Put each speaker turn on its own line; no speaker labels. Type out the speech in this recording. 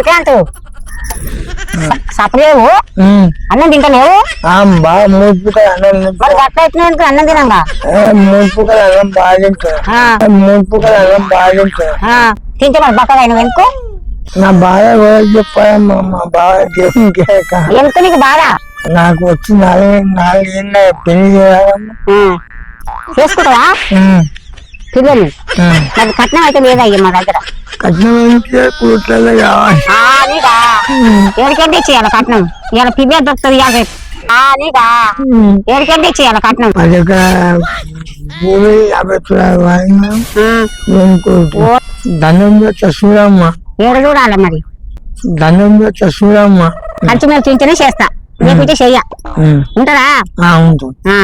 శ్రీకాంత్ సపలేవు
ఉమ్.
అన్నం తింటలేవు
బాగా మూపు కదా అన్నం
మరి. గట్ల ఎట్లా అన్నం తినంగా
ఏ, మూపు కదా అన్నం బాగా తింటా.
ఆ,
మూపు కదా అన్నం బాగా తింటా.
తింటే మరి బక్కగా అయిన వెనుక
నా బాధ కూడా చెప్పాలమ్మా మా కేక.
ఎంత నీకు బాధ
నాకు వచ్చి నాలుగు నాలుగేళ్ళ పెళ్ళి చేయాలమ్మా
చేసుకుంటావా. పిల్లలు. మరి కట్నం అయితే లేదా అయ్యా మా దగ్గర.
కట్నం అంటే కూట్లలో కావాలి
ఆ, నీకా ఎవరికంటే ఇచ్చేయాలి కట్నం? ఇవాళ పిల్లే దొరుకుతుంది యాభై. ఆ, నీకా
ఉమ్.
ఎవరికంటే ఇచ్చేయాలి కట్నం?
పది ఎకరాల భూమి యాభై తులాలు వాడినా
ఆ,
ఇంకోటి దండం చేస్తా చూడమ్మా.
ఏడు చూడాలి మరి.
దండం చేస్తా చూడమ్మా.
ఖర్చు మీద తింటేనే చేస్తా. లేకుంటే చెయ్య. ఉంటారా
ఉంటుంది.
ఆ.